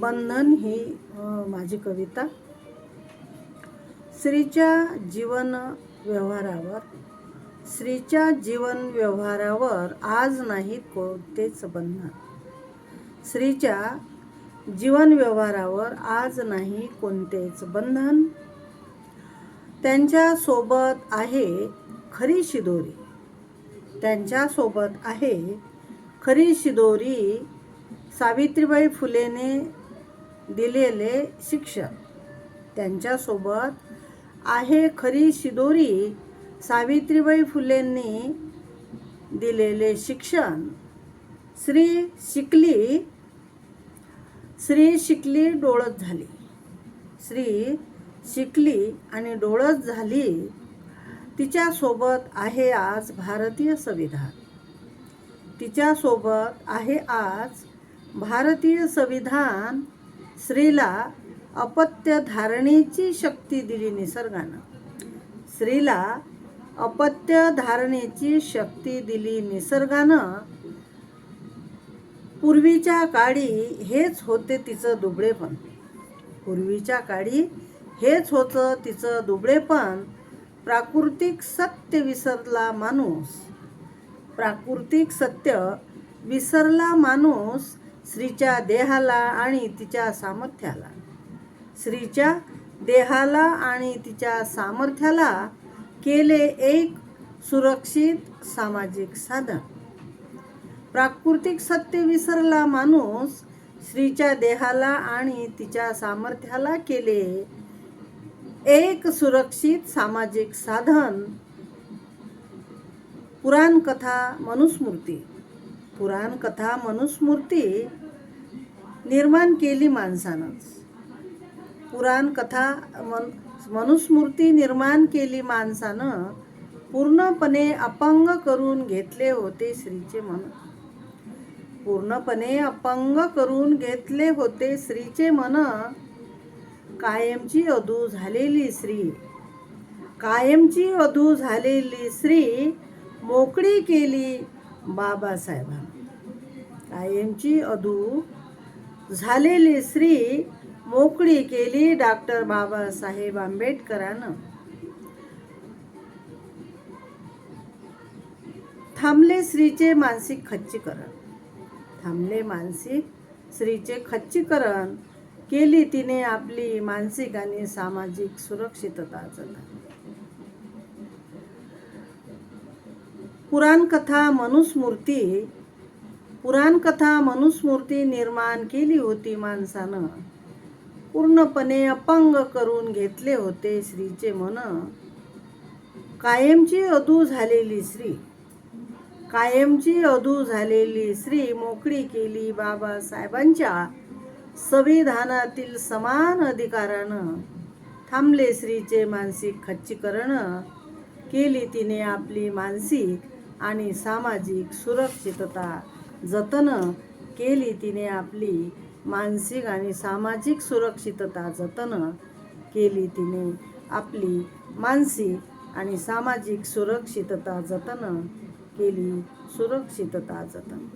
बंधन ही माझी कविता. स्त्रीच्या जीवन व्यवहारावर स्त्रीच्या जीवन व्यवहारावर आज नाही कोणतेच बंधन. स्त्रीच्या जीवन व्यवहारावर आज नाही कोणतेच बंधन. त्यांच्यासोबत आहे खरी शिदोरी. त्यांच्यासोबत आहे खरी शिदोरी सावित्रीबाई फुलेने दिलेले शिक्षण त्यांच्यासोबत आहे खरी शिदोरी सावित्रीबाई फुलेंनी दिलेले शिक्षण. श्री शिकली श्री शिकली डोळत झाली. श्री शिकली आणि डोळत झाली तिच्यासोबत आहे आज भारतीय संविधान. तिच्यासोबत आहे आज भारतीय संविधान स्त्रीला अपत्य धारणेची शक्ती दिली निसर्गानं. स्त्रीला अपत्य धारणेची शक्ती दिली निसर्गानं. पूर्वीच्या काळी हेच होते तिचं दुबळेपण. पूर्वीच्या काळी हेच होतं तिचं दुबळेपण. प्राकृतिक सत्य विसरला माणूस. प्राकृतिक सत्य विसरला माणूस. स्त्रीच्या देहाला आणि तिच्या सामर्थ्याला. स्त्रीच्या देहाला आणि तिच्या सामर्थ्याला केले एक सुरक्षित सामाजिक साधन. प्राकृतिक सत्य विसरला माणूस स्त्रीच्या देहाला आणि तिच्या सामर्थ्याला केले एक सुरक्षित सामाजिक साधन. पुराणकथा मनुस्मृती. पुराण कथा मनुस्मृती निर्माण केली माणसानंच. पुराण कथा मन मनुस्मृती निर्माण केली माणसानं पूर्णपणे अपंग करून घेतले होते श्रीचे मन. पूर्णपणे अपंग करून घेतले होते स्त्रीचे मन. कायमची अधू झालेली श्री कायमची अधू झालेली श्री मोकळी केली बाबासाहेबांनी. कायमची अधू झालेली स्त्री मोकळी केली डॉक्टर बाबासाहेब आंबेडकरानं. थांबले स्त्रीचे मानसिक खच्चीकरण. थांबले मानसिक स्त्रीचे खच्चीकरण केली तिने आपली मानसिक आणि सामाजिक सुरक्षितता पुराणकथा पुराण कथा मनुस्मृती पुराणकथा मनुस्मृती निर्माण केली होती माणसानं. पूर्णपणे अपंग करून घेतले होते श्रीचे मन. कायमची अधू झालेली श्री. कायमची अधू झालेली श्री मोकळी केली बाबासाहेबांच्या संविधानातील समान अधिकारानं. थांबले स्त्रीचे मानसिक खच्चीकरण. केली तिने आपली मानसिक आणि सामाजिक सुरक्षितता. जतन केली तिने आपली मानसिक आणि सामाजिक सुरक्षितता जतन केली तिने आपली मानसिक आणि सामाजिक सुरक्षितता जतन केली. सुरक्षितता जतन.